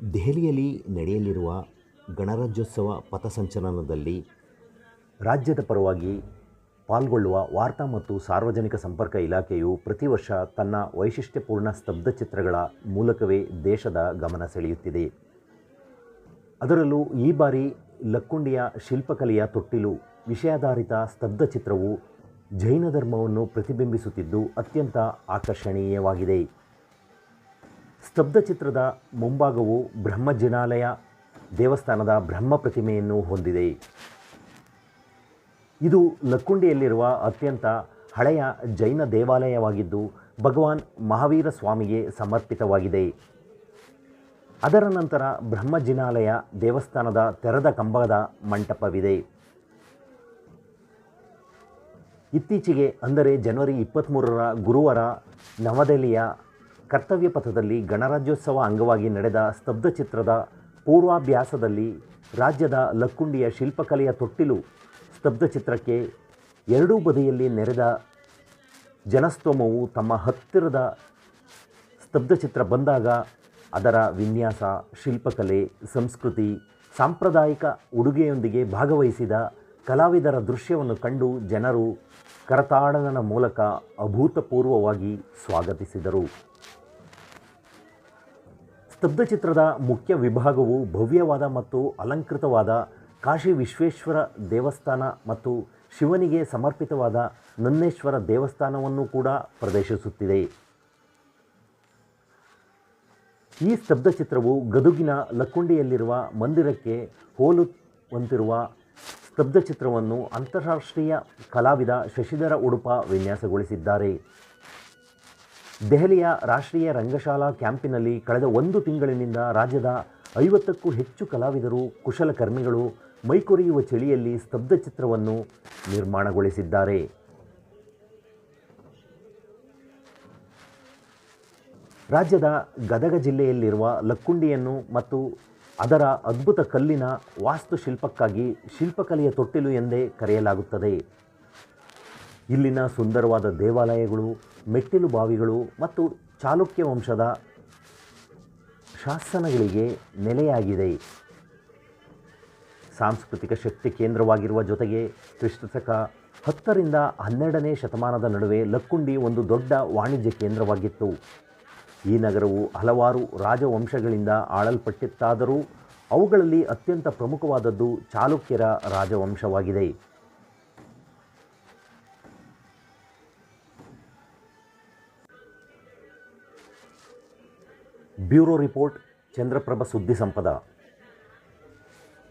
ದೆಹಲಿಯಲ್ಲಿ ನಡೆಯಲಿರುವ ಗಣರಾಜ್ಯೋತ್ಸವ ಪಥಸಂಚಲನದಲ್ಲಿ ರಾಜ್ಯದ ಪರವಾಗಿ ಪಾಲ್ಗೊಳ್ಳುವ ವಾರ್ತಾ ಮತ್ತು ಸಾರ್ವಜನಿಕ ಸಂಪರ್ಕ ಇಲಾಖೆಯು ಪ್ರತಿ ವರ್ಷ ತನ್ನ ವೈಶಿಷ್ಟ್ಯಪೂರ್ಣ ಸ್ತಬ್ಧಚಿತ್ರಗಳ ಮೂಲಕವೇ ದೇಶದ ಗಮನ ಸೆಳೆಯುತ್ತಿದೆ. ಅದರಲ್ಲೂ ಈ ಬಾರಿ ಲಕ್ಕುಂಡಿಯ ಶಿಲ್ಪಕಲೆಯ ತೊಟ್ಟಿಲು ವಿಷಯಾಧಾರಿತ ಸ್ತಬ್ಧಚಿತ್ರವು ಜೈನ ಧರ್ಮವನ್ನು ಪ್ರತಿಬಿಂಬಿಸುತ್ತಿದ್ದು ಅತ್ಯಂತ ಆಕರ್ಷಣೀಯವಾಗಿದೆ. ಸ್ತಬ್ಧಚಿತ್ರದ ಮುಂಭಾಗವು ಬ್ರಹ್ಮಜಿನಾಲಯ ದೇವಸ್ಥಾನದ ಬ್ರಹ್ಮ ಪ್ರತಿಮೆಯನ್ನು ಹೊಂದಿದೆ. ಇದು ಲಕ್ಕುಂಡಿಯಲ್ಲಿರುವ ಅತ್ಯಂತ ಹಳೆಯ ಜೈನ ದೇವಾಲಯವಾಗಿದ್ದು, ಭಗವಾನ್ ಮಹಾವೀರ ಸ್ವಾಮಿಗೆ ಸಮರ್ಪಿತವಾಗಿದೆ. ಅದರ ನಂತರ ಬ್ರಹ್ಮಜಿನಾಲಯ ದೇವಸ್ಥಾನದ ತೆರೆದ ಕಂಬದ ಮಂಟಪವಿದೆ. ಇತ್ತೀಚೆಗೆ ಅಂದರೆ ಜನವರಿ ಇಪ್ಪತ್ತ್ಮೂರರ ಗುರುವಾರ ನವದೆಹಲಿಯ ಕರ್ತವ್ಯ ಪಥದಲ್ಲಿ ಗಣರಾಜ್ಯೋತ್ಸವ ಅಂಗವಾಗಿ ನಡೆದ ಸ್ತಬ್ಧಚಿತ್ರದ ಪೂರ್ವಾಭ್ಯಾಸದಲ್ಲಿ ರಾಜ್ಯದ ಲಕ್ಕುಂಡಿಯ ಶಿಲ್ಪಕಲೆಯ ತೊಟ್ಟಿಲು ಸ್ತಬ್ಧಚಿತ್ರಕ್ಕೆ ಎರಡೂ ಬದಿಯಲ್ಲಿ ನೆರೆದ ಜನಸ್ತೋಮವು ತಮ್ಮ ಹತ್ತಿರದ ಸ್ತಬ್ಧಚಿತ್ರ ಬಂದಾಗ ಅದರ ವಿನ್ಯಾಸ, ಶಿಲ್ಪಕಲೆ, ಸಂಸ್ಕೃತಿ, ಸಾಂಪ್ರದಾಯಿಕ ಉಡುಗೆಯೊಂದಿಗೆ ಭಾಗವಹಿಸಿದ ಕಲಾವಿದರ ದೃಶ್ಯವನ್ನು ಕಂಡು ಜನರು ಕರತಾಡನ ಮೂಲಕ ಅಭೂತಪೂರ್ವವಾಗಿ ಸ್ವಾಗತಿಸಿದರು. ಸ್ತಬ್ಧಚಿತ್ರದ ಮುಖ್ಯ ವಿಭಾಗವು ಭವ್ಯವಾದ ಮತ್ತು ಅಲಂಕೃತವಾದ ಕಾಶಿ ವಿಶ್ವೇಶ್ವರ ದೇವಸ್ಥಾನ ಮತ್ತು ಶಿವನಿಗೆ ಸಮರ್ಪಿತವಾದ ನನ್ನೇಶ್ವರ ದೇವಸ್ಥಾನವನ್ನು ಕೂಡ ಪ್ರದರ್ಶಿಸುತ್ತಿದೆ. ಈ ಸ್ತಬ್ಧಚಿತ್ರವು ಗದುಗಿನ ಲಕ್ಕುಂಡಿಯಲ್ಲಿರುವ ಮಂದಿರಕ್ಕೆ ಹೋಲುವಂತಿರುವ ಸ್ತಬ್ಧಚಿತ್ರವನ್ನು ಅಂತಾರಾಷ್ಟ್ರೀಯ ಕಲಾವಿದ ಶಶಿಧರ ಉಡುಪ ವಿನ್ಯಾಸಗೊಳಿಸಿದ್ದಾರೆ. ದೆಹಲಿಯ ರಾಷ್ಟ್ರೀಯ ರಂಗಶಾಲಾ ಕ್ಯಾಂಪಿನಲ್ಲಿ ಕಳೆದ ಒಂದು ತಿಂಗಳಿನಿಂದ ರಾಜ್ಯದ ಐವತ್ತಕ್ಕೂ ಹೆಚ್ಚು ಕಲಾವಿದರು, ಕುಶಲಕರ್ಮಿಗಳು ಮೈಕೊರೆಯುವ ಚಳಿಯಲ್ಲಿ ಸ್ತಬ್ಧ ಚಿತ್ರವನ್ನು ನಿರ್ಮಾಣಗೊಳಿಸಿದ್ದಾರೆ. ರಾಜ್ಯದ ಗದಗ ಜಿಲ್ಲೆಯಲ್ಲಿರುವ ಲಕ್ಕುಂಡಿಯನ್ನು ಮತ್ತು ಅದರ ಅದ್ಭುತ ಕಲ್ಲಿನ ವಾಸ್ತುಶಿಲ್ಪಕ್ಕಾಗಿ ಶಿಲ್ಪಕಲೆಯ ತೊಟ್ಟಿಲು ಎಂದೇ ಕರೆಯಲಾಗುತ್ತದೆ. ಇಲ್ಲಿನ ಸುಂದರವಾದ ದೇವಾಲಯಗಳು ಮೆಟ್ಟಿಲು ಬಾವಿಗಳು ಮತ್ತು ಚಾಲುಕ್ಯ ವಂಶದ ಶಾಸನಗಳಿಗೆ ನೆಲೆಯಾಗಿದೆ. ಸಾಂಸ್ಕೃತಿಕ ಶಕ್ತಿ ಕೇಂದ್ರವಾಗಿರುವ ಜೊತೆಗೆ ಕ್ರಿಸ್ತಕ ಹತ್ತರಿಂದ ಹನ್ನೆರಡನೇ ಶತಮಾನದ ನಡುವೆ ಲಕ್ಕುಂಡಿ ಒಂದು ದೊಡ್ಡ ವಾಣಿಜ್ಯ ಕೇಂದ್ರವಾಗಿತ್ತು. ಈ ನಗರವು ಹಲವಾರು ರಾಜವಂಶಗಳಿಂದ ಆಳಲ್ಪಟ್ಟಿತ್ತಾದರೂ ಅವುಗಳಲ್ಲಿ ಅತ್ಯಂತ ಪ್ರಮುಖವಾದದ್ದು ಚಾಲುಕ್ಯರ ರಾಜವಂಶವಾಗಿದೆ. ಬ್ಯೂರೋ ರಿಪೋರ್ಟ್ ಚಂದ್ರಪ್ರಭ ಸುದ್ದಿ ಸಂಪದ.